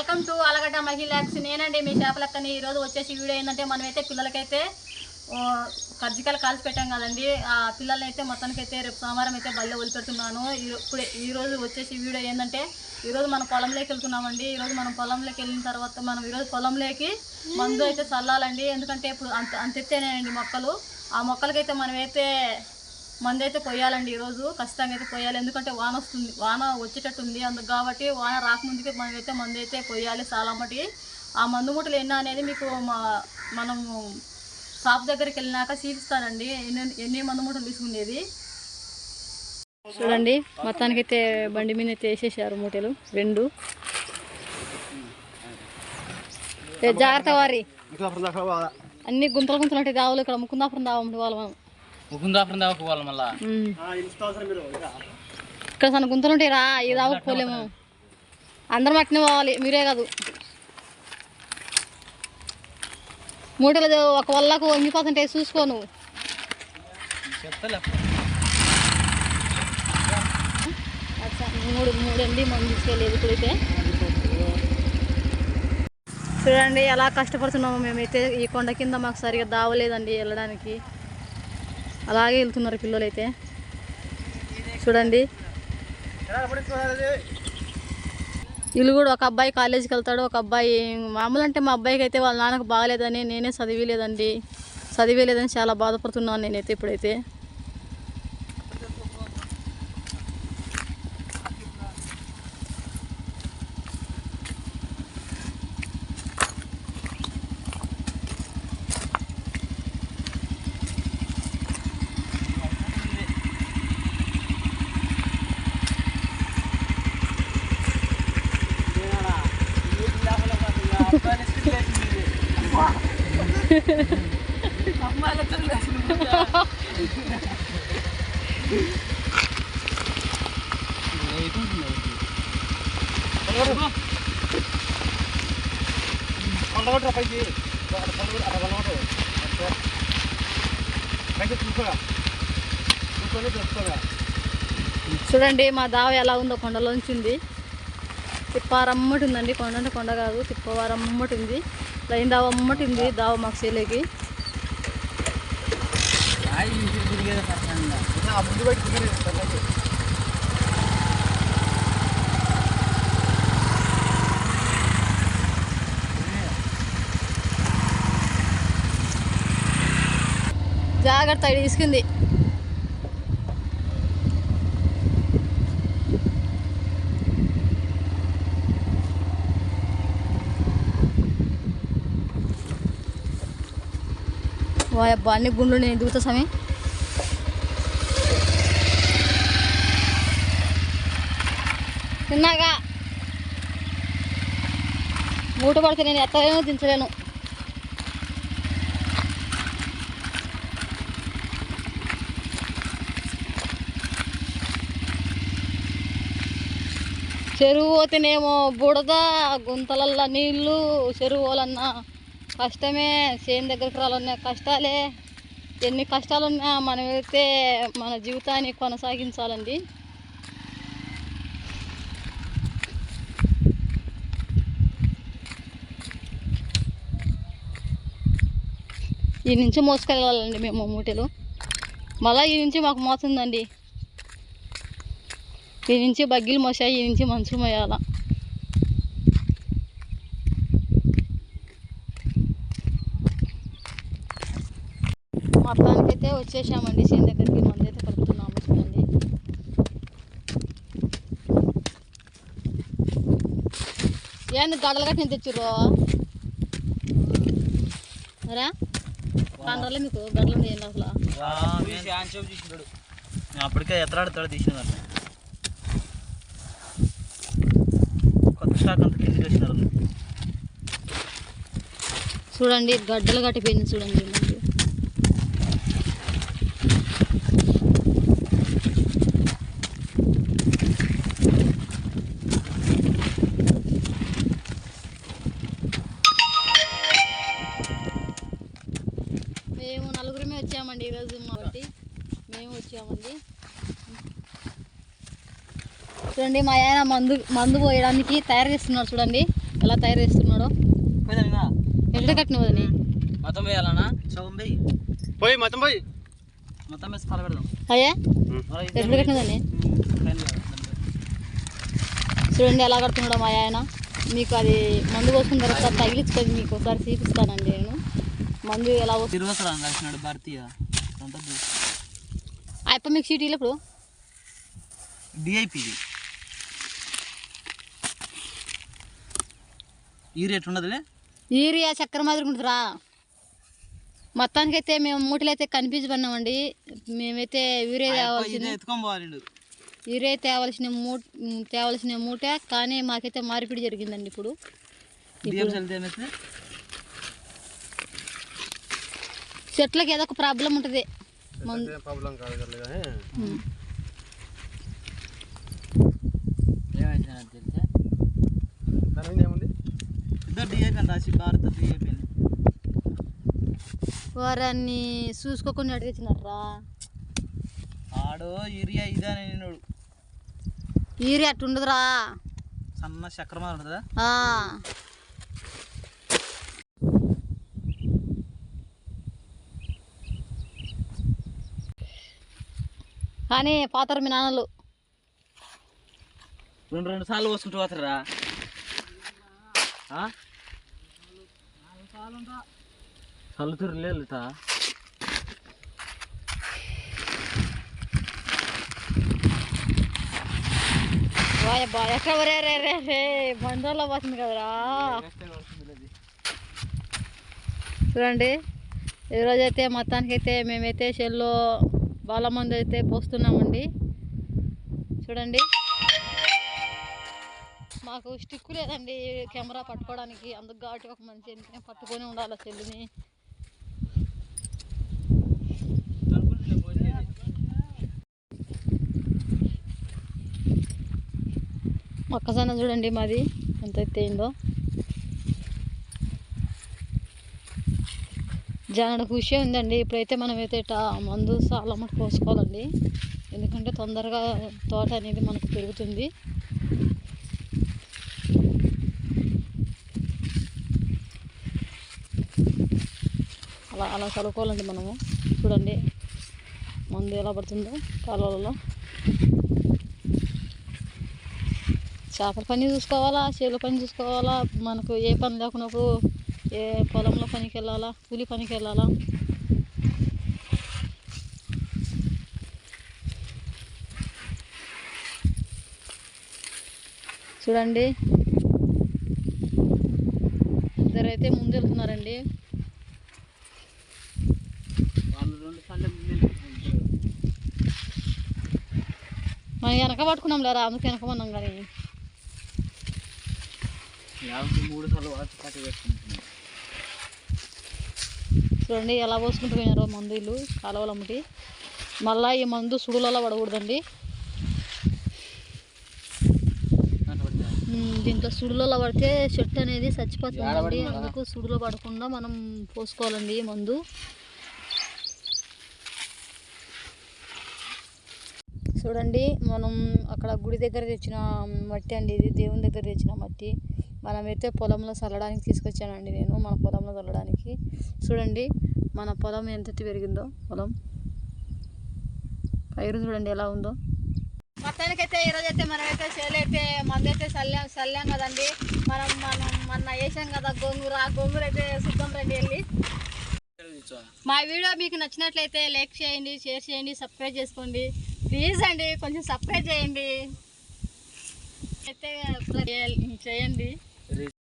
Welcome to Allagadda మహిళాక్స్ నేనండి మీ చేపలక్కని ఈరోజు వచ్చేసి వీడియో ఏంటంటే మనమైతే పిల్లలకైతే ఓ, కాల్చి పెట్టాం కదండి. ఆ పిల్లల్ని అయితే మొత్తానికి అయితే రేపు సోమవారం అయితే బల్లె వదిలిపెడుతున్నాను ఈ- ఇప్పుడు ఈరోజు వచ్చేసి వీడియో ఏంటంటే ఈరోజు మనం పొలంలోకి వెళ్తున్నామండి. ఈరోజు మనం పొలంలోకి వెళ్ళిన తర్వాత మనం ఈరోజు పొలంలోకి మందు అయితే చల్లాలండి. ఎందుకంటే ఇప్పుడు అంత అంత ఎత్తేనేనండి మొక్కలు. ఆ మొక్కలకైతే మనమైతే మందు అయితే పోయాలండి ఈరోజు. ఖచ్చితంగా అయితే పోయాలి. ఎందుకంటే వాన వస్తుంది. వాన వచ్చేటట్టు ఉంది అందుకు కాబట్టి వాన రాకముందుకే మనమైతే మందు అయితే పోయాలి చాలా మటుకి ఆ మందు ముట్టలు ఎన్ని అనేది మీకు మా మనము షాప్ దగ్గరికి వెళ్ళినాక చూపిస్తానండి. ఎన్ని ఎన్ని మందు మూటలు తీసుకునేది. చూడండి మొత్తానికైతే బండి మీద అయితే వేసేసారు మూటలు. రెండు. జాగ్రత్త వారి. అన్ని గుంతలు గుంతలు అంటే దావులు ఇక్కడ. ముకుందాపురం దావం వాళ్ళు మనం. ముకుందాపురం దాకా పోవాలి మళ్ళా. ఉమ్. ఇక్కడ సన్న గుంతలు ఉంటాయి రా దాకా పోలేము. అందరం అట్నే పోవాలి మీరే కాదు. మూటలు ఒక వల్లకు వంగిపోతుంటే చూసుకో నువ్వు? మూడు మూడు అండి మనం తీసుకెళ్ళేది ఇప్పుడైతే. చూడండి ఎలా కష్టపడుతున్నాము మేమైతే. ఈ కొండ కింద మాకు సరిగా దావలేదండి వెళ్ళడానికి. అలాగే వెళ్తున్నారు పిల్లలైతే. చూడండి. వీళ్ళు కూడా ఒక అబ్బాయి కాలేజీకి వెళ్తాడు ఒక అబ్బాయి మామూలు అంటే మా అబ్బాయికి అయితే వాళ్ళ నాన్నకు బాగాలేదని నేనే చదివిలేదండి. చదివేలేదని చాలా బాధపడుతున్నాను నేనైతే ఇప్పుడైతే. చూడండి మా దావ ఎలా ఉందో కొండలోంచింది తిప్పారమ్మటి ఉందండి. కొండ అంటే కొండ కాదు తిప్పవారమ్మటి ఉంది. లైన్ దావ అమ్మటింది దావ మాకు చేలేకి జాగ్రత్త తీసుకుంది. అన్ని గుండ్లు నేను దిగుతా సమయం తిన్నాగా? మూట పడితే నేను ఎత్తలేను దించలేను. చెరువు పోతేనేమో బుడద గుంతలల్లా నీళ్ళు చెరువులన్నా కష్టమే చేను దగ్గరికి రావాలన్నా కష్టాలే. ఎన్ని కష్టాలున్నా మనం అయితే మన జీవితాన్ని కొనసాగించాలండి. ఈ నుంచి మోసుకెళ్ళాలండి మేము మూటలు. మళ్ళీ ఈ నుంచి మాకు మోసిందండి. ఈ నుంచి బగ్గిలు మోసాయి ఈ నుంచి మనుషులు మోయాలా. మొత్తానికైతే వచ్చేసామండి. చేను దగ్గరికి మంది అయితే కలుపుతున్నాము చూడండి. ఏంది గడలు కట్టి నేను తెచ్చిర్రు? రా పండ్రలే మీకు గడలు అసలు? అప్పటికే ఎత్తడాడతాడు తీసినారు కొత్త స్టాక్ అంతా కిందకి చూడండి గడ్డలు కట్టిపోయింది చూడండి. చూడండి మా ఆయన మందు మందు పోయడానికి తయారు చేస్తున్నారు చూడండి. ఎలా తయారు చేస్తున్నాడో. ఎట్లా కట్టిన మొత్తం వేయాలన్నా సగం పోయి పోయి మొత్తం పోయి. మొత్తం వేసి అయ్యా. చూడండి ఎలా కడుతున్నాడో మా ఆయన. మీకు అది మందు పోసుకున్న తర్వాత తగిలించుకొని మీకు ఒకసారి చూపిస్తానండి నేను. మందు ఎలా కలిసినాడు భారతీయ అప్ప మీకు సీటీలు ఇప్పుడు. డిఐపిది ఈ రేట్ ఉండదులే యూరియా చక్కెర మాదిరి ఉంటుందిరా. మొత్తానికైతే మేము మూటలు అయితే కనిపించబడినామండి. మేమైతే యూరియా తేవాల్సిన ఎత్తుకొని. యూరియా తేవాల్సిన మూ తేవాల్సిన మూట కానీ మాకైతే మార్పిడి జరిగిందండి ఇప్పుడు. చెట్లకి ఏదో ఒక ప్రాబ్లం ఉంటుంది. తెలిసే? డిఐపి అని రాసి భారత అని వారాన్ని చూసుకోకుండా అడిగించినారా ఆడో యూరియా ఇదే అని నిన్నాడు యూరియా అట్టు ఉండదురా. సన్న చక్రమా ఉంటుందా? ఆ. కానీ పాతరు మీ నాన్నలు. రెండు రెండు సార్లు పోసుకుంటూ పోతారా? చల్లుతురు బాయ్ ఎక్కడ రే రే రే రే బండోలో పోతుంది కదరా. చూడండి ఈరోజు అయితే మొత్తానికి అయితే మేమైతే షెల్లో బాల మందు అయితే పోస్తున్నామండి. చూడండి. మాకు స్టిక్ లేదండి కెమెరా పట్టుకోవడానికి. అందుకు కాబట్టి ఒక మంచి వెంటనే పట్టుకొని ఉండాలి చెల్లిని మొక్కజొన్న చూడండి మాది ఎంత ఎత్తయిందో జానడ ఖుషి ఉందండి ఇప్పుడైతే మనమైతే అయితే మందు చాలా పోసుకోవాలండి. ఎందుకంటే తొందరగా తోట అనేది మనకు పెరుగుతుంది. అలా అలా చదువుకోవాలండి మనము. చూడండి మందు ఎలా పడుతుందో కాలువలలో. చేపల పని చూసుకోవాలా? చేల పని చూసుకోవాలా? మనకు ఏ పని లేకున్నప్పుడు ఏ పొలంలో పనికి వెళ్ళాలా? కూలి పనికి వెళ్ళాలా? చూడండి. ఇద్దరైతే ముందు వెళ్తున్నారండి వాళ్ళు రెండు సార్లు మనం వెనక పట్టుకున్నాం లేరా? అందుకు కానీ. మూడు సార్లు వాటి కట్టి పెట్టుకుంటున్నాం. చూడండి ఎలా పోసుకుంటూ పోయినారో మందు ఇల్లు కాలువలు అమ్మటి. మళ్ళీ ఈ మందు సుడులలో పడకూడదండి. దీంట్లో సుడులలో పడితే చెట్టు అనేది చచ్చిపోతుందండి. అందుకు సుడులో పడకుండా మనం పోసుకోవాలండి ఈ మందు. చూడండి మనం అక్కడ గుడి దగ్గర తెచ్చిన మట్టి అండి ఇది దేవుని దగ్గర తెచ్చిన మట్టి. మనమైతే పొలంలో చల్లడానికి తీసుకొచ్చానండి నేను మన పొలంలో చల్లడానికి. చూడండి మన పొలం ఎంత పెరిగిందో పొలం. పైరు చూడండి ఎలా ఉందో. మొత్తానికైతే ఈరోజు అయితే మనమైతే చేలైతే మందైతే చల్లాం చల్లాం కదండి. మనం మనం మొన్న వేసాం కదా గోంగూర ఆ గోంగూర అయితే శుద్ధం రండి వెళ్ళి. మా వీడియో మీకు నచ్చినట్లయితే లైక్ చేయండి షేర్ చేయండి సబ్స్క్రైబ్ చేసుకోండి. ప్లీజ్ అండి కొంచెం సబ్స్క్రైబ్ చేయండి. అయితే చేయండి.